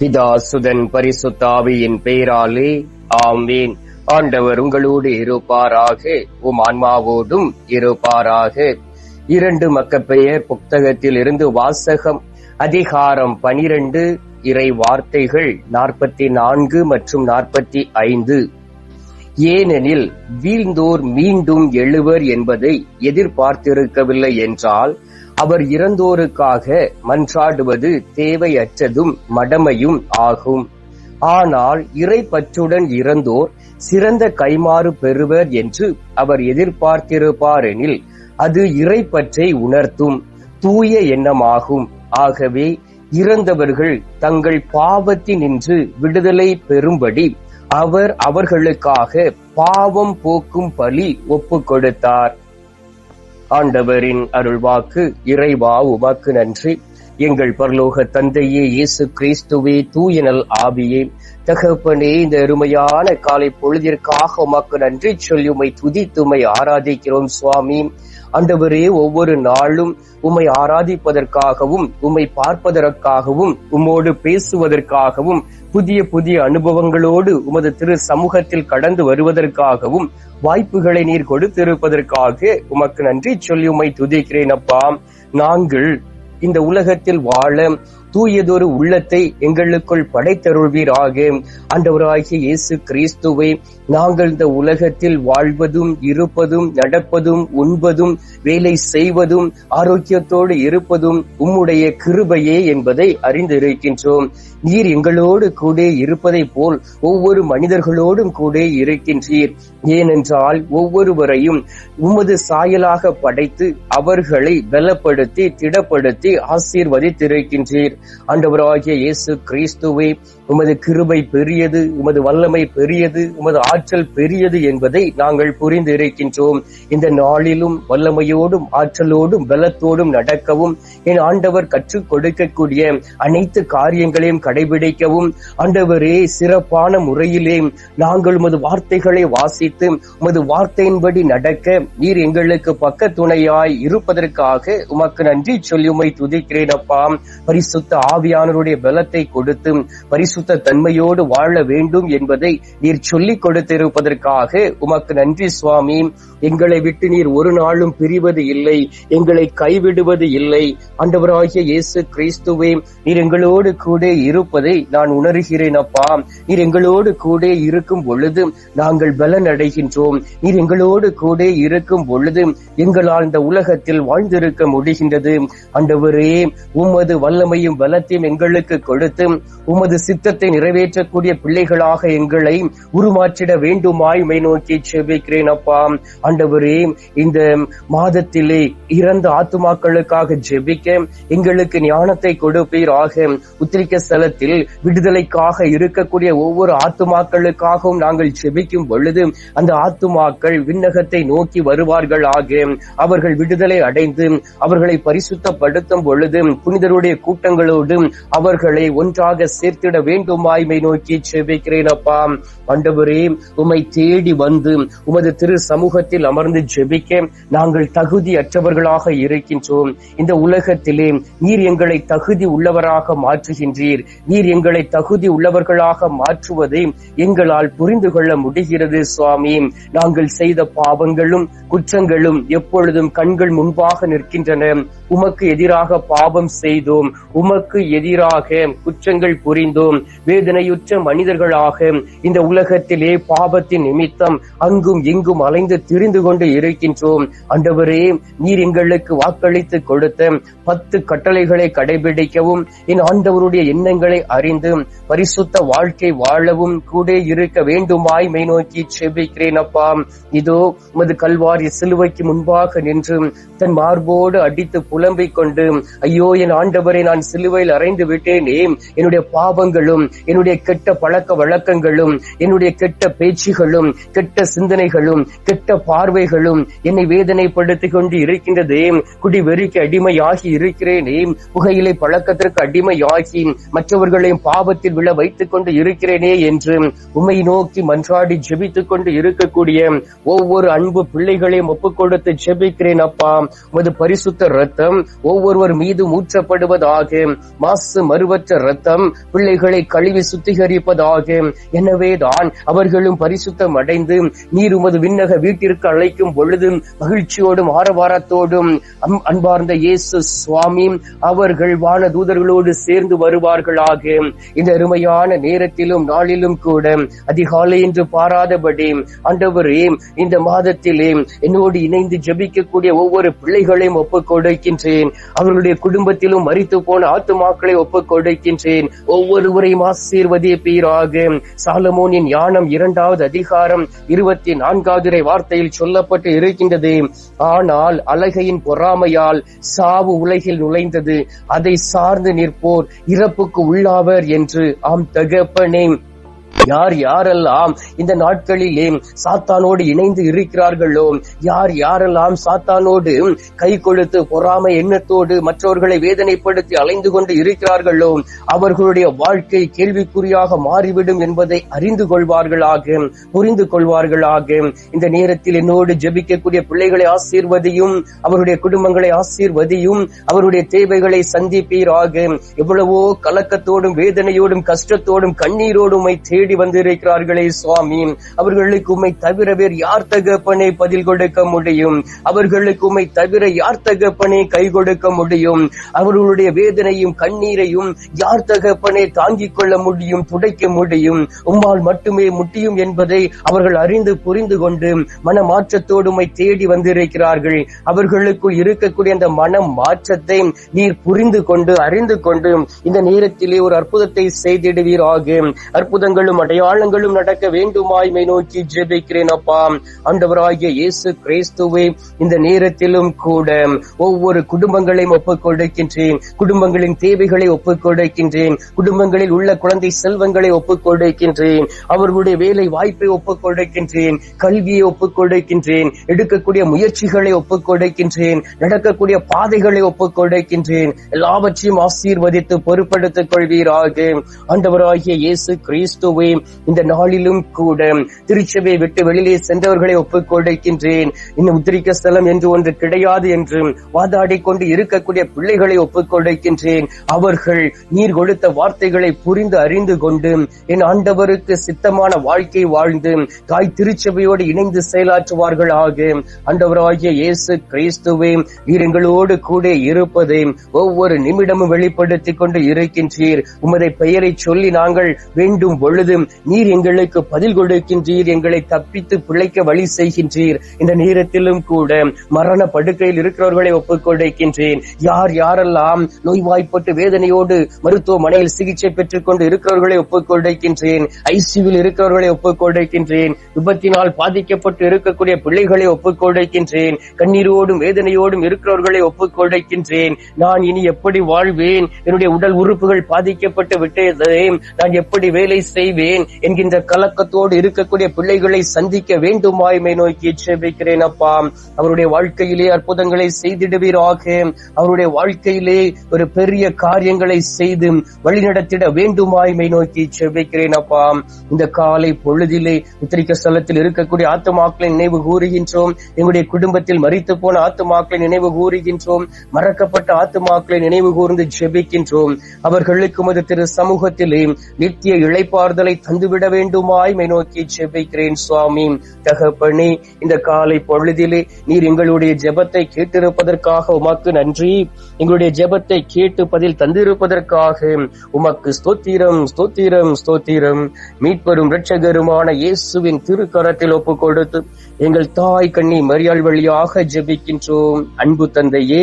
பிதா சுதன் பரிசுத்தாவியின் பெயராலே ஆமீன். ஆண்டவர் உங்களோடு இருப்பாராக உம் ஆன்மாவோடும் இருப்பாராக. இரண்டு மக்கப்பெயர் புத்தகத்தில் இருந்து வாசகம் அதிகாரம் பனிரெண்டு இறை வார்த்தைகள் நாற்பத்தி நான்கு மற்றும் நாற்பத்தி ஐந்து. ஏனெனில் வீழ்ந்தோர் மீண்டும் எழுவர் என்பதை எதிர்பார்த்திருக்கவில்லை என்றால் அவர் இறந்தோருக்காக மன்றாடுவது தேவையற்றதும் மடமையும் ஆகும். ஆனால் இறைப்பற்றுடன் இறந்தோர் சிறந்த கைமாறு பெறுவர் என்று அவர் எதிர்பார்த்திருப்பாரெனில் அது இறைப்பற்றை உணர்த்தும் தூய எண்ணமாகும். ஆகவே இறந்தவர்கள் தங்கள் பாவத்தினின்று விடுதலை பெறும்படி அவர் அவர்களுக்காக பாவம் போக்கும் பலி ஒப்புக் கொடுத்தார் ஆண்டவரின் அருள்வாக்கு இறைவா உமாக்கு நன்றி. எங்கள் பரலோக தந்தையே இயேசு கிறிஸ்துவே தூயனல் ஆவியே. தகப்பனே இந்த அருமையான காலை பொழுதிற்காக உமக்கு நன்றி சொல்லி உமை துதித்துமை ஆராதிக்கிறோம் சுவாமி. அண்டவரே ஒவ்வொரு நாளும் உம்மை ஆராதிப்பதற்காகவும் உம்மை பார்ப்பதற்காகவும் உம்மோடு பேசுவதற்காகவும் புதிய புதிய அனுபவங்களோடு உமது திரு சமூகத்தில் கடந்து வருவதற்காகவும் வாய்ப்புகளை நீர் கொடுத்திருப்பதற்காக உமக்கு நன்றி சொல்லி உமை துதிக்கிறேன் அப்பா. நாங்கள் இந்த உலகத்தில் வாழ தூயதொரு உள்ளத்தை எங்களுக்குள் படைத்தருள்வீராக. ஆண்டவராகிய இயேசு கிறிஸ்துவை நாங்கள் இந்த உலகத்தில் வாழ்வதும் இருப்பதும் நடப்பதும் உண்பதும் வேலை செய்வதும் ஆரோக்கியத்தோடு இருப்பதும் உம்முடைய கிருபையே என்பதை அறிந்திருக்கின்றோம். நீர் எங்களோடு கூட இருப்பதை போல் ஒவ்வொரு மனிதர்களோடும் கூட இருக்கின்றீர். ஏனென்றால் ஒவ்வொருவரையும் உமது சாயலாக படைத்து அவர்களை பலப்படுத்தி திடப்படுத்தி ஆசீர்வதித்திருக்கின்றீர். ஆண்டவராகிய இயேசு கிறிஸ்துவை உமது கிருபை பெரியது உமது வல்லமை பெரியது உமது ஆற்றல் பெரியது என்பதை நாங்கள் புரிந்து இருக்கின்றோம். இந்த நாளிலும் வல்லமையோடும் ஆற்றலோடும் பலத்தோடும் நடக்கவும் என் ஆண்டவர் கற்றுக் கொடுக்கக்கூடிய அனைத்து காரியங்களையும் கடைபிடிக்கவும் ஆண்டவரே சிறப்பான முறையிலே நாங்கள் உமது வார்த்தைகளை வாசித்து உமது வார்த்தையின்படி நடக்க நீர் எங்களுக்கு பக்க துணையாய் இருப்பதற்காக உமக்கு நன்றி சொல்லி உமை துதிக்கிறேன் அப்பா. பரிசுத்த ஆவியானருடைய பலத்தை கொடுத்து பரிசுத்த தன்மையோடு வாழ வேண்டும் என்பதை நீர் சொல்லிக் கொடுத்திருப்பதற்காக உமக்கு நன்றி சுவாமி. எங்களை விட்டு நீர் ஒரு நாளும் பிரிவது இல்லை. எங்களை கைவிடுவது இல்லை. ஆண்டவராகிய இயேசு கிறிஸ்துவே நீர் எங்களோடு கூட இருப்பதை நான் உணர்கிறேன் அப்பா. நீர் எங்களோடு கூட இருக்கும் பொழுது நாங்கள் பலன் அடைகின்றோம் நீர் எங்களோடு கூட இருக்கும் பொழுது எங்களால் இந்த உலகத்தில் வாழ்ந்திருக்க முடிகின்றது. ஆண்டவரே உமது வல்லமையும் பலத்தையும் எங்களுக்கு கொடுத்து உமது சித்தத்தை நிறைவேற்றக்கூடிய பிள்ளைகளாக எங்களை உருமாற்றிட வேண்டுமாய் மை நோக்கி செபிக்கிறேன் அப்பா. ஆண்டவரே இந்த மாதத்திலே இறந்த ஆத்துமாக்களுக்காக ஜெபிக்க எங்களுக்கு ஞானத்தை கொடுப்பீராக. உத்திரிக்க ஸ்தலத்தில் விடுதலைக்காக இருக்கக்கூடிய ஒவ்வொரு ஆத்துமாக்களுக்காகவும் நாங்கள் ஜெபிக்கும் பொழுது அந்த ஆத்துமாக்கள் விண்ணகத்தை நோக்கி வருவார்கள் ஆக. அவர்கள் விடுதலை அடைந்து அவர்களை பரிசுத்தப்படுத்தும் பொழுது புனிதருடைய கூட்டங்களோடு அவர்களை ஒன்றாக சேர்த்திட வேண்டுமாய்மை நோக்கி ஜெபிக்கிறேன் அப்பா. ஆண்டவரே உமை தேடி வந்து உமது திரு சமூகத்தில் அமர்ந்து ஜெபிக்க நாங்கள் தகுதி அற்றவர்களாக இருக்கின்றோம். இந்த உலகத்திலே நீர் எங்களை தகுதி உள்ளவராக மாற்றுகின்றீர். நீர் எங்களை தகுதி உள்ளவர்களாக மாற்றுவதை எங்களால் புரிந்து கொள்ள முடிகிறது சுவாமி. நாங்கள் செய்த பாவங்களும் குற்றங்களும் எப்பொழுதும் கண்கள் முன்பாக நிற்கின்றன. உமக்கு எதிராக பாவம் செய்தோம். உமக்கு எதிராக குற்றங்கள் புரிந்தோம். வேதனையுற்ற மனிதர்களாக இந்த உலகத்திலே பாவத்தின் நிமித்தம் அங்கும் இங்கும் அலைந்து திரிந்து தெரிந்து கொண்டு இருக்கின்றோம். அண்டவரே நீர் எங்களுக்கு வாக்களித்து கொடுத்த பத்து கட்டளைகளை கடைபிடிக்கவும் என் ஆண்டவருடைய எண்ணங்களை அறிந்து பரிசுத்த வாழ்க்கை வாழவும் கூட இருக்க வேண்டுமாய் மை நோக்கி செபிக்கிறேன் அப்பா. இதோ உமது கல்வாரி சிலுவைக்கு முன்பாக நின்று தன் மார்போடு அடித்து புலம்பிக் கொண்டு ஐயோ என் ஆண்டவரை நான் சிலுவையில் அறைந்து விட்டேனே. என்னுடைய பாவங்களும் என்னுடைய கெட்ட பழக்க வழக்கங்களும் என்னுடைய கெட்ட பேச்சுகளும் கெட்ட சிந்தனைகளும் கெட்ட பார்வைகளும் என்னை வேதனைப்படுத்திக் கொண்டு இருக்கின்றதே. குடி வெறிக்கு அடிமையாகி இருக்கிறேனே. புகையிலை பழக்கத்திற்கு அடிமையாகி மற்றவர்களையும் பாவத்தில் விழ வைத்துக் கொண்டு இருக்கிறேனே என்று உமை நோக்கி மன்றாடி ஜெபித்துக் கொண்டு இருக்கக்கூடிய ஒவ்வொரு அன்பு பிள்ளைகளையும் ஒப்புக் கொடுத்து ஜெபிக்கிறேன் அப்பா. உமது பரிசுத்த ரத்தம் ஒவ்வொருவர் மீது ஊற்றப்படுவதாக மாசு மறுவற்ற ரத்தம் பிள்ளைகளை கழுவி சுத்திகரிப்பதாக. எனவேதான் அவர்களும் பரிசுத்தம் அடைந்து நீர் உமது விண்ணக வீட்டிற்கு அழைக்கும் பொழுது மகிழ்ச்சியோடும் ஆரவாரத்தோடும் அன்பார்ந்த இயேசு சுவாமி அவர்கள் வான தூதர்களோடு சேர்ந்து வருவார்களாக. இந்த அருமையான நேரத்திலும் நாளிலும் கூட அதிகாலை என்று பாராதபடி ஆண்டவரே இந்த மாதத்திலே என்னோடு இணைந்து ஜபிக்கக்கூடிய ஒவ்வொரு பிள்ளைகளையும் ஒப்புக் கொடுக்கின்றேன். அவர்களுடைய குடும்பத்திலும் மறித்து போன ஆத்துமாக்களை ஒப்புக் கொடுக்கின்றேன். ஒவ்வொருவரையும் ஆசீர்வதிப்பீராக. சாலமோனின் ஞானம் இரண்டாவது அதிகாரம் இருபத்தி நான்காவது வார்த்தையில் சொல்லப்பட்டு இருக்கின்றது. ஆனால் அழகையின் பொறாமையால் சாவு உலகில் நுழைந்தது. அதை சார்ந்து நிற்போர் இறப்புக்கு உள்ளாவர் என்று ஆம் தகப்பனே. யார் யாரெல்லாம் இந்த நாட்களிலே சாத்தானோடு இணைந்து இருக்கிறார்களோ யார் யாரெல்லாம் சாத்தானோடு கை கொடுத்து பொறாமை எண்ணத்தோடு மற்றவர்களை வேதனைப்படுத்தி அலைந்து கொண்டு இருக்கிறார்களோ அவர்களுடைய வாழ்க்கை கேள்விக்குறியாக மாறிவிடும் என்பதை அறிந்து கொள்வார்களாக புரிந்து கொள்வார்களாக. இந்த நேரத்தில் என்னோடு ஜெபிக்கக்கூடிய பிள்ளைகளை ஆசீர்வதியும் அவருடைய குடும்பங்களை ஆசீர்வதியும் அவருடைய தேவைகளை சந்திப்பீராக. எவ்வளவோ கலக்கத்தோடும் வேதனையோடும் கஷ்டத்தோடும் கண்ணீரோடும் தேடி வந்திருக்கிறார்களே சுவாமி. அவர்களுக்கு உண்மை தவிர வேறு யார் தகப்பனை பதில் கொடுக்க முடியும்? அவர்களுக்கு உண்மை தவிர யார் தகப்பனை கை கொடுக்க முடியும்? அவர்களுடைய வேதனையும் கண்ணீரையும் யார் தகப்பனை தாங்கிக் கொள்ள முடியும் துடைக்க முடியும்? உம்மால் மட்டுமே முடியும் என்பதை அவர்கள் அறிந்து புரிந்து கொண்டு மன மாற்றத்தோடு உம்மை தேடி வந்திருக்கிறார்கள். அவர்களுக்குள் இருக்கக்கூடிய அந்த மன மாற்றத்தை நீர் புரிந்து கொண்டு அறிந்து கொண்டு இந்த நேரத்திலே ஒரு அற்புதத்தை செய்திடுவீராக. அற்புதங்களும் அற்புதங்களும் அடையாளங்களும் நடக்க வேண்டுமாய்மை நோக்கி ஜெபிக்கிறேன் அப்பா. ஆண்டவராகிய இயேசு கிறிஸ்துவை இந்த நேரத்திலும் கூட ஒவ்வொரு குடும்பங்களையும் ஒப்புக் கொடுக்கின்றேன் குடும்பங்களின் தேவைகளை ஒப்புக் கொடுக்கின்றேன் குடும்பங்களில் உள்ள குழந்தை செல்வங்களை ஒப்புக் கொடுக்கின்றேன் அவர்களுடைய வேலை வாய்ப்பை ஒப்புக் கொடுக்கின்றேன் கல்வியை ஒப்புக் கொடுக்கின்றேன் எடுக்கக்கூடிய முயற்சிகளை ஒப்புக் கொடுக்கின்றேன் நடக்கக்கூடிய பாதைகளை ஒப்புக் கொடுக்கின்றேன் எல்லாவற்றையும் ஆசீர்வதித்து பொறுப்படுத்திக் கொள்வீராக. ஆண்டவராகிய இயேசு கிறிஸ்துவே இந்த நாளிலும் கூட திருச்சபை விட்டு வெளியிலே சென்றவர்களை ஒப்புக் கொடுக்கின்றேன். இன்னும் உத்திரிக்க ஸ்தலம் என்று ஒன்று கிடையாது என்று வாதாடி கொண்டு இருக்கக்கூடிய பிள்ளைகளை ஒப்புக் கொடுக்கின்றேன். அவர்கள் நீர் கொடுத்த வார்த்தைகளை புரிந்து அறிந்து கொண்டு என் ஆண்டவருக்கு சித்தமான வாழ்க்கை வாழ்ந்து தாய் திருச்சபையோடு இணைந்து செயலாற்றுவார்கள் ஆக ஆண்டவராகிய இயேசு கிறிஸ்துவே நீர் எங்களோடு கூட இருப்பதை ஒவ்வொரு நிமிடமும் வெளிப்படுத்திக் கொண்டு இருக்கின்றீர். உமதை பெயரை சொல்லி நாங்கள் வேண்டும் பொழுது பொழுது நீர் எங்களுக்கு பதில் கொடுக்கின்றீர் எங்களை தப்பித்து பிழைக்க வழி செய்கின்றீர். இந்த நேரத்திலும் கூட மரண படுக்கையில் இருக்கிறவர்களை ஒப்புக்கொடுக்கின்றேன் யார் யாரெல்லாம் நோய்வாய்ப்பட்டு வேதனையோடு மருத்துவமனையில் சிகிச்சை பெற்றுக் கொண்டு இருக்கிறவர்களை ஒப்புக்கொடுக்கின்றேன் ஐசியூவில் இருக்கிறவர்களை ஒப்புக்கொடுக்கின்றேன் விபத்தினால் பாதிக்கப்பட்டு இருக்கக்கூடிய பிள்ளைகளை ஒப்புக்கொடுக்கின்றேன் கண்ணீரோடும் வேதனையோடும் இருக்கிறவர்களை ஒப்புக்கொடுக்கின்றேன் நான் இனி எப்படி வாழ்வேன்? என்னுடைய உடல் உறுப்புகள் பாதிக்கப்பட்டு விட்டதே. நான் எப்படி வேலை செய்வேன்? என்கின்ற கலக்கத்தோடு இருக்கக்கூடிய பிள்ளைகளை சந்திக்க வேண்டுமாய்மை நோக்கி ஜெபிக்கிறேன் அப்பா. அவருடைய வாழ்க்கையிலே அற்புதங்களை செய்திடுவீராக. அவருடைய வாழ்க்கையிலே ஒரு பெரிய காரியங்களை செய்து வழிநடத்திட வேண்டுமாய்மை நோக்கி செவிக்கிறேன் அப்பா. இந்த காலை பொழுதிலே உத்திரிக்க ஸ்தலத்தில் இருக்கக்கூடிய ஆத்துமாக்களை நினைவு கூறுகின்றோம். எங்களுடைய குடும்பத்தில் மறித்து போன ஆத்துமாக்களை நினைவு கூறுகின்றோம். மறக்கப்பட்ட ஆத்துமாக்களை நினைவு கூர்ந்து ஜெபிக்கின்றோம் அவர்களுக்கு மது திரு சமூகத்திலே நித்திய ஆறுதலை தந்துவிட வேண்டுமாய்மை நோக்கி ஜெபிக்கிறேன் சுவாமி. தகப்பனே இந்த காலை பொழுதிலே நீர் எங்களுடைய ஜெபத்தை கேட்டிருப்பதற்காக உமக்கு நன்றி. எங்களுடைய ஜெபத்தை கேட்டு பதில் தந்திருப்பதற்காக உமக்கு ஸ்தோத்திரம் ஸ்தோத்திரம் ஸ்தோத்திரம். மீட்பெரும் இரட்சகருமான இயேசுவின் திருக்கரத்தில் ஒப்பு கொடுத்து எங்கள் தாய் கண்ணி மரியாள் வழியாக ஜெபிக்கின்றோம். அன்பு தந்தையே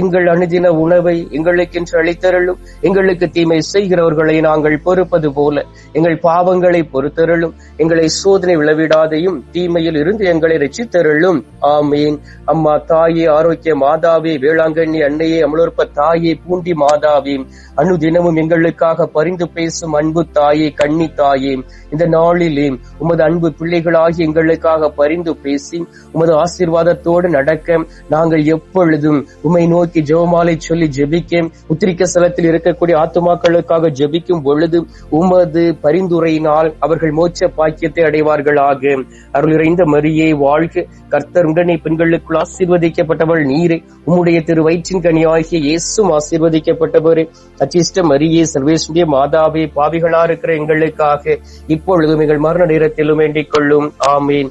எங்கள் அனுதின உணவை எங்களுக்கென்று அளித்தருளும். எங்களுக்கு தீமை செய்கிறவர்களை நாங்கள் பொறுப்பது போல. எங்கள் பாவங்களை பொறுத்தருளும். எங்களை சோதனை விளவிடாதையும் தீமையில் இருந்து எங்களை ரசித்தருளும் ஆமீன். அம்மா தாயே ஆரோக்கிய மாதாவே வேளாங்கண்ணி அன்னையே அமலோற்ப தாயே பூண்டி மாதாவே. அனுதினமும் எங்களுக்காக பரிந்து பேசும் அன்பு தாயே கண்ணி தாயே. இந்த நாளிலே உமது அன்பு பிள்ளைகளாகி எங்களுக்காக பரிந்து பேசி உமது ஆசீர்வாதத்தோடு நடக்க நாங்கள் எப்பொழுதும் உமை நோய் நோக்கி ஜெபமாலை சொல்லி ஜெபிக்க உத்திரிக்க ஸ்தலத்தில் இருக்கக்கூடிய ஆத்துமாக்களுக்காக ஜெபிக்கும் பொழுது உமது பரிந்துரையினால் அவர்கள் மோட்ச பாக்கியத்தை அடைவார்களாக. அருள் இறைந்த மரியை வாழ்க. கர்த்தர் உடனே பெண்களுக்குள் ஆசீர்வதிக்கப்பட்டவள் நீரே. உம்முடைய திரு வயிற்றின் கனியாகிய இயேசும் ஆசீர்வதிக்கப்பட்டவரே. அச்சிஷ்ட மரியே சர்வேஸ்வரிய மாதாவே பாவிகளா இருக்கிற எங்களுக்காக இப்பொழுதும் எங்கள் மரண நேரத்திலும் வேண்டிக் கொள்ளும். ஆமீன்.